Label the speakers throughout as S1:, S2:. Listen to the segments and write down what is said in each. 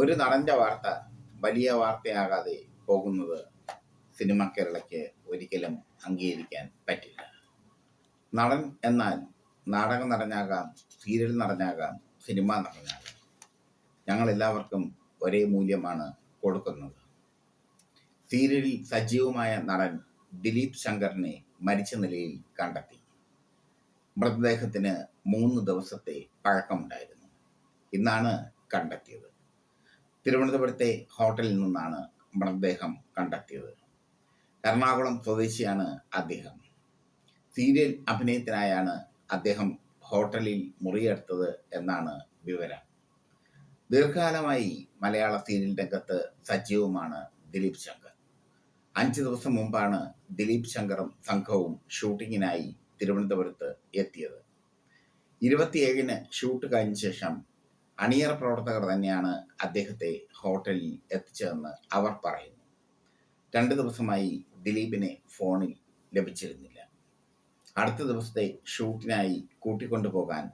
S1: ഒരു നടന്റെ വാർത്ത വലിയ വാർത്തയാകാതെ പോകുന്നത് സിനിമ കേരളയ്ക്ക് ഒരിക്കലും അംഗീകരിക്കാൻ പറ്റില്ല. നടൻ എന്നാൽ നാടകം നടനാകാം സീരിയൽ നടനാകാം സിനിമ നടനാകാം. ഞങ്ങൾ എല്ലാവർക്കും ഒരേ മൂല്യമാണ് കൊടുക്കുന്നത്. സീരിയലിൽ സജീവമായ നടൻ ദിലീപ് ശങ്കറിനെ മരിച്ച നിലയിൽ കണ്ടെത്തി. മൃതദേഹത്തിന് മൂന്ന് ദിവസത്തെ പഴക്കമുണ്ടായിരുന്നു. ഇന്നാണ് കണ്ടെത്തിയത്. തിരുവനന്തപുരത്തെ ഹോട്ടലിൽ നിന്നാണ് മൃതദേഹം കണ്ടെത്തിയത്. എറണാകുളം സ്വദേശിയാണ് അദ്ദേഹം. സീരിയൽ അഭിനയത്തിനായാണ് അദ്ദേഹം ഹോട്ടലിൽ മുറിയെടുത്തത് എന്നാണ് വിവരം. ദീർഘകാലമായി മലയാള സീരിയൽ രംഗത്ത് സജീവമാണ് ദിലീപ് ശങ്കർ. അഞ്ച് ദിവസം മുമ്പാണ് ദിലീപ് ശങ്കറും സംഘവും ഷൂട്ടിങ്ങിനായി തിരുവനന്തപുരത്ത് എത്തിയത്. ഇരുപത്തിയേഴിന് ഷൂട്ട് കഴിഞ്ഞ ശേഷം അണിയറ പ്രവർത്തകർ തന്നെയാണ് അദ്ദേഹത്തെ ഹോട്ടലിൽ എത്തിച്ചതെന്ന് അവർ പറയുന്നു. രണ്ട് ദിവസമായി ദിലീപിനെ ഫോണിൽ ലഭിച്ചിരുന്നില്ല. അടുത്ത ദിവസത്തെ ഷൂട്ടിനായി കൂട്ടിക്കൊണ്ടുപോകാൻ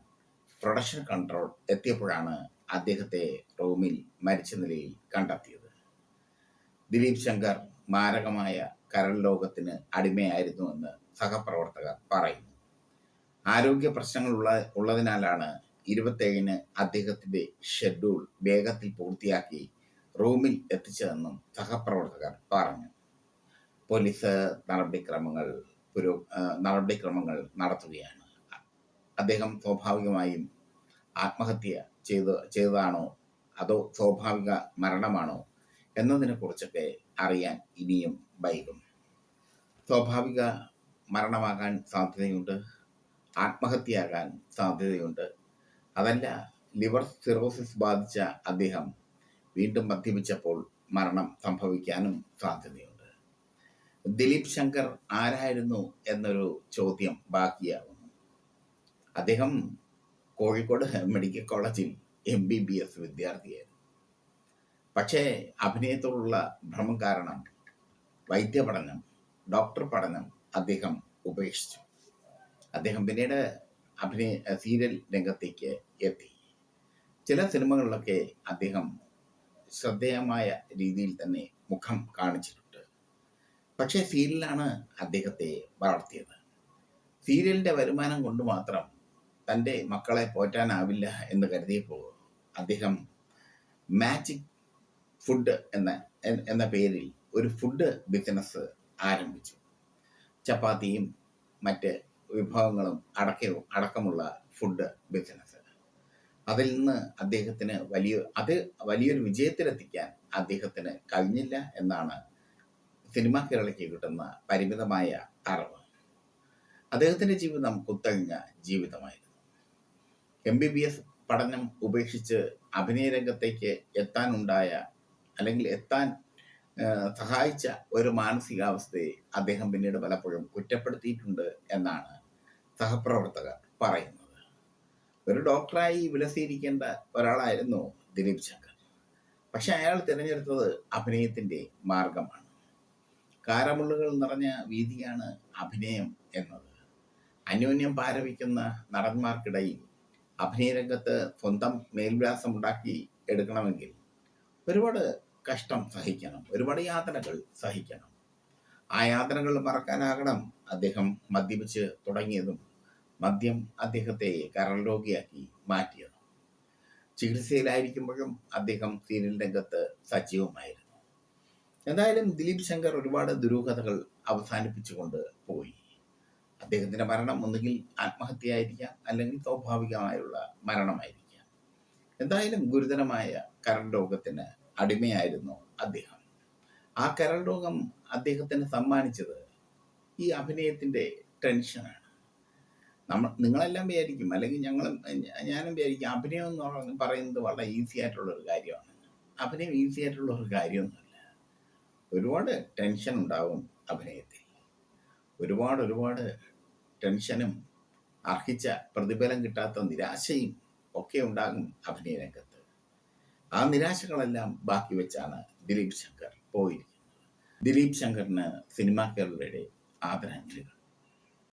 S1: പ്രൊഡക്ഷൻ കൺട്രോൾ എത്തിയപ്പോഴാണ് അദ്ദേഹത്തെ റൂമിൽ മരിച്ച നിലയിൽ കണ്ടെത്തിയത്. ദിലീപ് ശങ്കർ മാരകമായ കരൾ ലോകത്തിന് അടിമയായിരുന്നുവെന്ന് സഹപ്രവർത്തകർ പറയുന്നു. ആരോഗ്യ പ്രശ്നങ്ങൾ ഉള്ള ഉള്ളതിനാലാണ് ഇരുപത്തേഴിന് അദ്ദേഹത്തിന്റെ ഷെഡ്യൂൾ വേഗത്തിൽ പൂർത്തിയാക്കി റൂമിൽ എത്തിച്ചതെന്നും സഹപ്രവർത്തകർ പറഞ്ഞു. പോലീസ് നടപടിക്രമങ്ങൾ പുരോ നടപടിക്രമങ്ങൾ നടത്തുകയാണ്. അദ്ദേഹം സ്വാഭാവികമായും ആത്മഹത്യ ചെയ്ത് ചെയ്തതാണോ അതോ സ്വാഭാവിക മരണമാണോ എന്നതിനെ കുറിച്ചൊക്കെ അറിയാൻ ഇനിയും വൈകും. സ്വാഭാവിക മരണമാകാൻ സാധ്യതയുണ്ട് ആത്മഹത്യയാകാൻ സാധ്യതയുണ്ട് അതല്ല ലിവർ സിറോസിസ് ബാധിച്ച അദ്ദേഹം വീണ്ടും മദ്യപിച്ചപ്പോൾ മരണം സംഭവിക്കാനും സാധ്യതയുണ്ട്. ദിലീപ് ശങ്കർ ആരായിരുന്നു എന്നൊരു ചോദ്യം ബാക്കിയാകുന്നു അദ്ദേഹം കോഴിക്കോട് മെഡിക്കൽ കോളേജിൽ എം ബി ബി എസ് വിദ്യാർത്ഥിയായിരുന്നു. പക്ഷേ അഭിനയത്തോടുള്ള ഭ്രമം കാരണം വൈദ്യ പഠനം ഡോക്ടർ പഠനം അദ്ദേഹം ഉപേക്ഷിച്ചു. അദ്ദേഹം പിന്നീട് അഭിനയ സീരിയൽ രംഗത്തേക്ക് എത്തി. ചില സിനിമകളിലൊക്കെ അദ്ദേഹം ശ്രദ്ധേയമായ രീതിയിൽ തന്നെ മുഖം കാണിച്ചിട്ടുണ്ട്. പക്ഷേ സീരിയലാണ് അദ്ദേഹത്തെ വളർത്തിയത്. സീരിയലിന്റെ വരുമാനം കൊണ്ട് മാത്രം തന്റെ മക്കളെ പോറ്റാനാവില്ല എന്ന് കരുതിയപ്പോൾ അദ്ദേഹം മാജിക് ഫുഡ് എന്ന എന്ന പേരിൽ ഒരു ഫുഡ് ബിസിനസ് ആരംഭിച്ചു. ചപ്പാത്തിയും മറ്റ് വിഭവങ്ങളും അടക്കവും അടക്കമുള്ള ഫുഡ് ബിസിനസ് അതിൽ നിന്ന് അദ്ദേഹത്തിന് വലിയ അത് വലിയൊരു വിജയത്തിലെത്തിക്കാൻ അദ്ദേഹത്തിന് കഴിഞ്ഞില്ല എന്നാണ് സിനിമ കേരളയ്ക്ക് കിട്ടുന്ന പരിമിതമായ അറിവ്. അദ്ദേഹത്തിന്റെ ജീവിതം കുത്തഴിഞ്ഞ ജീവിതമായിരുന്നു. എം ബി ബി എസ് പഠനം ഉപേക്ഷിച്ച് അഭിനയ രംഗത്തേക്ക് എത്താനുണ്ടായ അല്ലെങ്കിൽ എത്താൻ സഹായിച്ച ഒരു മാനസികാവസ്ഥയെ അദ്ദേഹം പിന്നീട് പലപ്പോഴും കുറ്റപ്പെടുത്തിയിട്ടുണ്ട് എന്നാണ് സഹപ്രവർത്തകർ പറയുന്നത്. ഒരു ഡോക്ടറായി വിലസിയിരിക്കേണ്ട ഒരാളായിരുന്നു ദിലീപ് ശങ്കർ. പക്ഷെ അയാൾ തിരഞ്ഞെടുത്തത് അഭിനയത്തിന്റെ മാർഗമാണ്. കാരമുള്ളുകൾ നിറഞ്ഞ വീതിയാണ് അഭിനയം എന്നത്. അന്യോന്യം പാരവിക്കുന്ന നടന്മാർക്കിടയിൽ അഭിനയരംഗത്ത് സ്വന്തം മേൽവിലാസം ഉണ്ടാക്കി എടുക്കണമെങ്കിൽ ഒരുപാട് കഷ്ടം സഹിക്കണം ഒരുപാട് യാതനകൾ സഹിക്കണം. ആ യാതനകൾ മറക്കാനാകണം അദ്ദേഹം മദ്യപിച്ച് തുടങ്ങിയതും മദ്യം അദ്ദേഹത്തെ കരൾ രോഗിയാക്കി മാറ്റിയത്. ചികിത്സയിലായിരിക്കുമ്പോഴും അദ്ദേഹം സീരിയൽ രംഗത്ത് സജീവമായിരുന്നു. എന്തായാലും ദിലീപ് ശങ്കർ ഒരുപാട് ദുരൂഹതകൾ അവസാനിപ്പിച്ചുകൊണ്ട് പോയി. അദ്ദേഹത്തിന്റെ മരണം ഒന്നുകിൽ ആത്മഹത്യയായിരിക്കാം അല്ലെങ്കിൽ സ്വാഭാവികമായുള്ള മരണമായിരിക്കാം. എന്തായാലും ഗുരുതരമായ കരൾ രോഗത്തിന് അടിമയായിരുന്നു അദ്ദേഹം. ആ കരൾ രോഗം അദ്ദേഹത്തിന് സമ്മാനിച്ചത് ഈ അഭിനയത്തിന്റെ ടെൻഷനാണ്. നമ്മൾ നിങ്ങളെല്ലാം വിചാരിക്കും. അല്ലെങ്കിൽ ഞങ്ങളും ഞാനും വിചാരിക്കും അഭിനയം എന്ന് പറയുന്നത് വളരെ ഈസി ആയിട്ടുള്ള ഒരു കാര്യമാണ്. അഭിനയം ഈസി ആയിട്ടുള്ള ഒരു കാര്യമൊന്നുമല്ല. ഒരുപാട് ടെൻഷൻ ഉണ്ടാവും അഭിനയത്തിൽ. ഒരുപാട് ഒരുപാട് ടെൻഷനും അർഹിച്ച പ്രതിഫലം കിട്ടാത്ത നിരാശയും ഒക്കെ ഉണ്ടാകും അഭിനയ രംഗത്ത്. ആ നിരാശകളെല്ലാം ബാക്കി വെച്ചാണ് ദിലീപ് ശങ്കർ പോയിരിക്കുന്നത്. ദിലീപ് ശങ്കറിന് സിനിമാക്കാരുടെ ആദരാഞ്ജലികൾ.